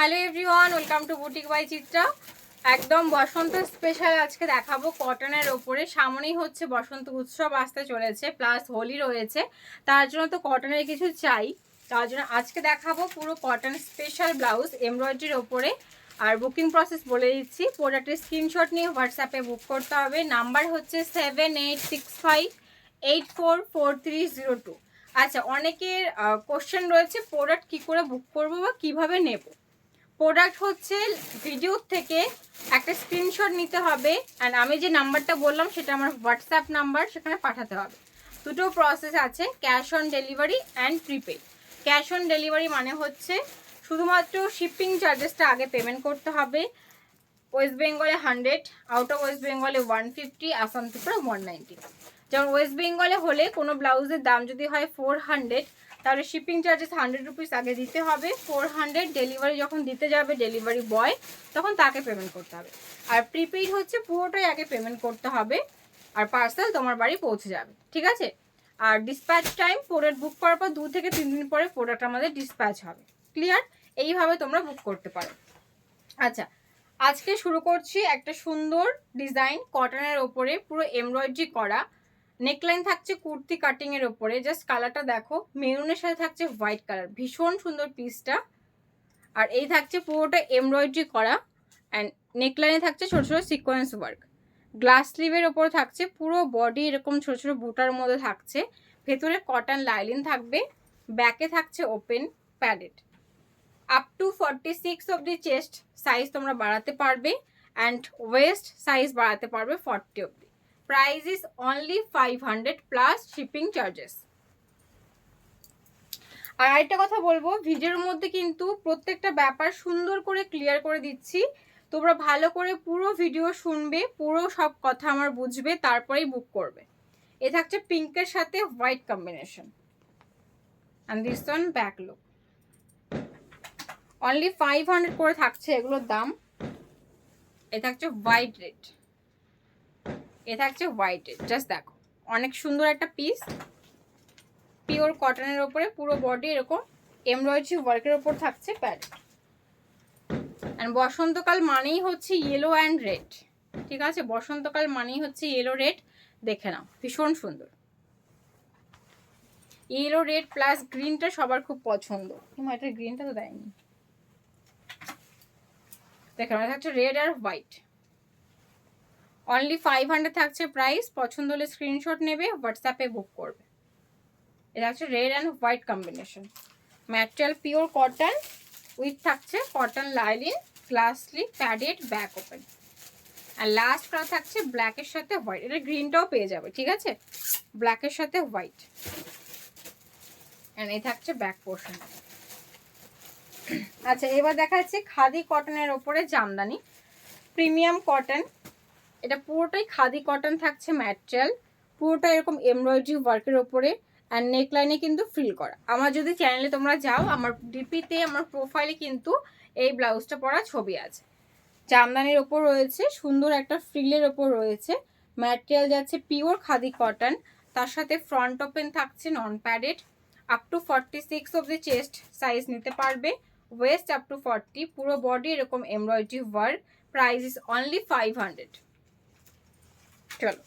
Hello everyone welcome to boutique by Chitra একদম বসন্ত special আজকে দেখাবো কটনের ওপরে। সামনেই হচ্ছে বসন্ত উৎসব আসতে চলেছে প্লাস হোলি রয়েছে। তার জন্য তো কটনের কিছু চাই। তার জন্য আজকে দেখাবো পুরো কটন স্পেশাল ব্লাউজ এমব্রয়ডারির ওপরে। আর বুকিং প্রসেস বলে দিচ্ছি। প্রোডাক্টের স্ক্রিনশট নিয়ে হোয়াটসঅ্যাপে বুক করতে হবে। নাম্বার হচ্ছে seven eight six five eight four four three zero two আচ্ছা অনেকের কোশ্চেন রয়েছে প্রোডাক্ট কি করে বুক করব বা কীভাবে নেব? প্রোডাক্ট হচ্ছে ভিডিও থেকে একটা স্ক্রিনশট নিতে হবে অ্যান্ড আমি যে নাম্বারটা বললাম সেটা আমার হোয়াটসঅ্যাপ নাম্বার সেখানে পাঠাতে হবে। দুটো প্রসেস আছে cash on delivery and prepaid cash on delivery মানে হচ্ছে শুধুমাত্র শিপিং চার্জেসটা আগে পেমেন্ট করতে হবে। ওয়েস্ট বেঙ্গলে হান্ড্রেড আউট অফ ওয়েস্ট বেঙ্গলে one fifty Assam Tripura one ninety যেমন ওয়েস্ট বেঙ্গলে হলে কোনো ব্লাউজের দাম যদি হয় ফোর হান্ড্রেড তাহলে শিপিং চার্জেস হান্ড্রেড রুপিস আগে দিতে হবে। ফোর হান্ড্রেড ডেলিভারি যখন দিতে যাবে ডেলিভারি বয় তখন তাকে পেমেন্ট করতে হবে। আর প্রিপেইড হচ্ছে পুরোটাই আগে পেমেন্ট করতে হবে আর পার্সেল তোমার বাড়ি পৌঁছে যাবে, ঠিক আছে? আর ডিসপ্যাচ টাইম প্রোডাক্ট বুক করার পর দু থেকে তিন দিন পরে প্রোডাক্ট আমাদের ডিসপ্যাচ হবে ক্লিয়ার এইভাবে তোমরা বুক করতে পারো। আচ্ছা আজকে শুরু করছি একটা সুন্দর ডিজাইন কটনের ওপরে পুরো এমব্রয়ডারি করা। নেকলাইন থাকছে কুর্তি কাটিং এর ওপরে। জাস্ট কালারটা দেখো মেরুনের সাথে থাকছে হোয়াইট কালার ভীষণ সুন্দর পিসটা আর এই থাকছে পুরোটা এমব্রয়ডারি করা অ্যান্ড নেকলাইনে থাকছে ছোটো ছোটো সিকোয়েন্স ওয়ার্ক গ্লাস স্লিভের ওপর থাকছে পুরো বডি এরকম ছোট ছোট বুটার মধ্যে থাকছে। ভেতরে কটন লাইলিন থাকবে ব্যাকে থাকছে open padded up to forty six of the chest size তোমরা বাড়াতে পারবে অ্যান্ড ওয়েস্ট সাইজ বাড়াতে পারবে ফর্টি অব্দি price is only five hundred plus shipping charges আর আরেকটা কথা বলব ভিডিওর মধ্যে কিন্তু প্রত্যেকটা ব্যাপার সুন্দর করে ক্লিয়ার করে দিচ্ছি। তোমরা ভালো করে পুরো ভিডিও শুনবে, পুরো সব কথা আমার বুঝবে, তারপরেই বুক করবে। এ থাকছে পিঙ্কের সাথে white combination and this back look only five hundred করে থাকছে এগুলোর দাম। এ থাকছে হোয়াইট রেড এ থাকছে হোয়াইট জাস্ট দেখো। অনেক সুন্দর একটা পিস পিওর কটনের ওপরে পুরো বডি এরকম এমব্রয়ডারি ওয়ার্কের ওপর থাকছে প্যাড অ্যান্ড বসন্তকাল মানেই হচ্ছে ইয়েলো অ্যান্ড রেড ঠিক আছে? বসন্তকাল মানেই হচ্ছে ইয়েলো রেড দেখে নাও, ভীষণ সুন্দর। ইয়েলো রেড প্লাস গ্রিনটা সবার খুব পছন্দ। কিংবা এটা গ্রিনটা তো দেয়নি। দেখে নাও থাকছে রেড আর হোয়াইট অনলি ফাইভ হান্ড্রেড থাকছে প্রাইস পছন্দ হলে স্ক্রিনশট নেবে হোয়াটসঅ্যাপে বুক করবে। এটা হচ্ছে red and white combination material pure cotton with থাকছে কটন লাইলিন গ্লাসলি প্যাডেড ব্যাক ওপেন আর লাস্ট করা থাকছে ব্ল্যাকের সাথে হোয়াইট এটা গ্রিনটাও পেয়ে যাবে, ঠিক আছে? ব্ল্যাকের সাথে হোয়াইট অ্যান্ড এই থাকছে ব্যাক পোর্শন আচ্ছা এবার দেখা যাচ্ছে খাদি কটনের ওপরে জামদানি। প্রিমিয়াম কটন এটা পুরোটাই খাদি কটন থাকছে ম্যাটেরিয়াল পুরোটা এরকম এমব্রয়ডারি ওয়ার্কের ওপরে অ্যান্ড নেকলাইনে কিন্তু ফিল করা। আমার যদি চ্যানেলে তোমরা যাও, আমার ডিপিতে আমার প্রোফাইলে কিন্তু এই ব্লাউজটা পরা ছবি আছে। জামদানির ওপর রয়েছে, সুন্দর একটা ফ্রিলের ওপর রয়েছে। ম্যাটেরিয়াল যাচ্ছে পিওর খাদি কটন তার সাথে ফ্রন্ট ওপেন থাকছে non padded up to forty six of the chest size নিতে পারবে। ওয়েস্ট আপ টু ফর্টি পুরো বডি এরকম embroidery work price is only five hundred চলো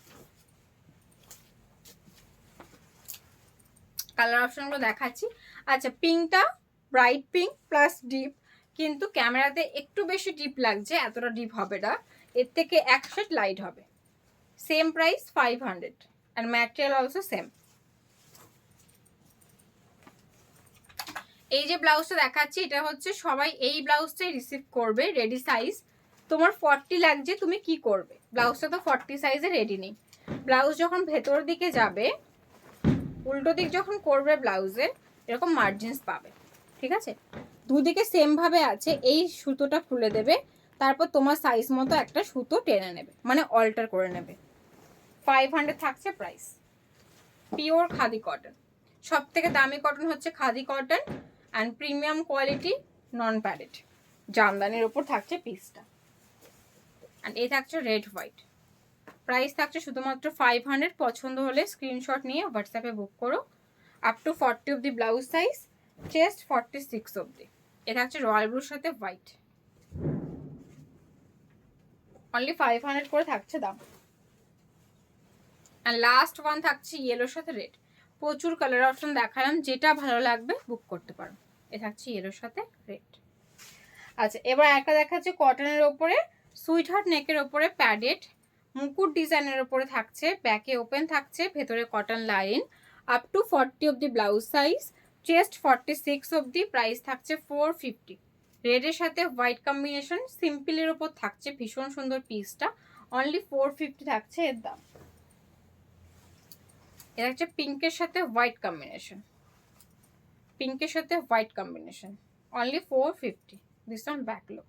কালার অপশনগুলো দেখাচ্ছি। আচ্ছা পিঙ্কটা ব্রাইট পিঙ্ক প্লাস ডিপ কিন্তু ক্যামেরাতে একটু বেশি ডিপ লাগছে, এতটা ডিপ হবে না। এর থেকে এক শেড লাইট হবে। Same price five hundred and material also same এই যে ব্লাউজটা দেখাচ্ছি, এটা হচ্ছে সবাই এই ব্লাউজটাই রিসিভ করবে রেডি সাইজ তোমার ফর্টি লাগছে, তুমি কি করবে? ব্লাউজটা তো ফর্টি সাইজে রেডি নেই। ব্লাউজ যখন ভেতর দিকে যাবে, উল্টো দিক যখন করবে ব্লাউজে এরকম মার্জিনস পাবে। ঠিক আছে? দুদিকে সেমভাবে আছে, এই সুতোটা খুলে দেবে, তারপর তোমার সাইজ মতো একটা সুতো টেনে নেবে মানে অল্টার করে নেবে। ফাইভ হান্ড্রেড থাকছে প্রাইস পিওর খাদি কটন সব থেকে দামি কটন হচ্ছে khadi cotton and premium quality non padded জামদানির ওপর থাকছে পিসটা অ্যান্ড এই থাকছে রেড হোয়াইট প্রাইস থাকছে শুধুমাত্র ফাইভ হান্ড্রেড পছন্দ হলে স্ক্রিনশট নিয়ে হোয়াটসঅ্যাপে বুক করো। আপ টু ফর্টি অব্দি blouse size chest forty six অব্দি এটা হচ্ছে রয়্যাল ব্লুর সাথে হোয়াইট অনলি ফাইভ হান্ড্রেড করে থাকছে দাম। আর লাস্ট ওয়ান থাকছে ইয়েলোর সাথে রেড প্রচুর কালার অপশন দেখালাম, যেটা ভালো লাগবে বুক করতে পারো। এ থাকছে ইয়েলোর সাথে রেড আচ্ছা এবার একটা দেখাচ্ছে কটনের ওপরে। সুইট হার্ট নেকের ওপরে প্যাডেড, মুকুট ডিজাইনের ওপরে থাকছে, ব্যাকে ওপেন থাকছে, ভেতরে cotton line up to forty the blouse size chest forty six অবধি প্রাইস থাকছে ফোর ফিফটি রেডের সাথে হোয়াইট কম্বিনেশন সিম্পলের ওপর থাকছে ভীষণ সুন্দর পিসটা অনলি ফোর ফিফটি থাকছে এর দাম। এটা হচ্ছে পিঙ্কের সাথে হোয়াইট কম্বিনেশন পিঙ্কের সাথে white combination only four fifty this on back look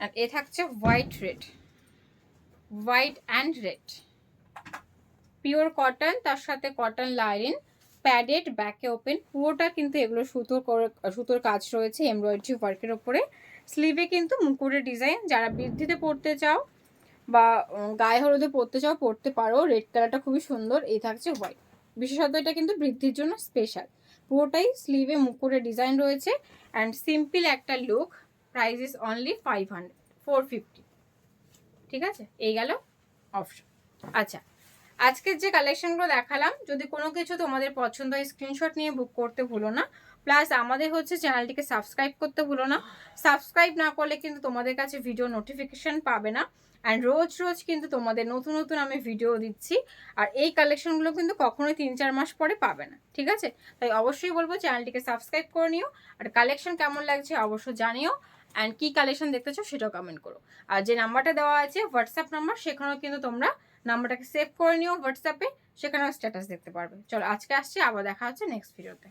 আর এ থাকছে white red white and red pure cotton তার সাথে কটন লাইন প্যাডেড ব্যাকে ওপেন পুরোটা কিন্তু এগুলো সুতোর সুতোর কাজ রয়েছে এমব্রয়ডারি ওয়ার্কের ওপরে স্লিভে কিন্তু মুকুরের ডিজাইন যারা বৃদ্ধিতে পড়তে চাও বা গায়ে হলুদে পড়তে চাও, পড়তে পারো। রেড কালারটা খুবই সুন্দর, এই থাকছে হোয়াইট বিশেষত এটা কিন্তু বৃদ্ধির জন্য স্পেশাল পুরোটাই স্লিভে মুকুরের ডিজাইন রয়েছে অ্যান্ড সিম্পল একটা look price is only five hundred four fifty ঠিক আছে? এই গেল অপশন আচ্ছা আজকের যে কালেকশনগুলো দেখালাম, যদি কোনো কিছু তোমাদের পছন্দ হয় স্ক্রিনশট নিয়ে বুক করতে ভুলো না। প্লাস আমাদের হচ্ছে চ্যানেলটিকে সাবস্ক্রাইব করতে ভুলো না। সাবস্ক্রাইব না করলে কিন্তু তোমাদের কাছে ভিডিও নোটিফিকেশন পাবে না। অ্যান্ড রোজ রোজ কিন্তু তোমাদের নতুন নতুন আমি ভিডিও দিচ্ছি। আর এই কালেকশনগুলো কিন্তু কখনোই তিন, চার মাস পরে পাবে না। ঠিক আছে? তাই অবশ্যই বলব চ্যানেলটিকে সাবস্ক্রাইব করে নিও। আর কালেকশন কেমন লাগছে অবশ্যই জানিও। অ্যান্ড কী কালেকশন দেখতে চাও সেটাও কমেন্ট করো। আর যে নাম্বারটা দেওয়া আছে হোয়াটসঅ্যাপ নাম্বার সেখানেও কিন্তু তোমরা নাম্বারটাকে সেভ করে নিও হোয়াটসঅ্যাপে সেখানেও স্ট্যাটাস দেখতে পারবে। চলো আজকে আসছি, আবার দেখা হচ্ছে নেক্সট ভিডিওতে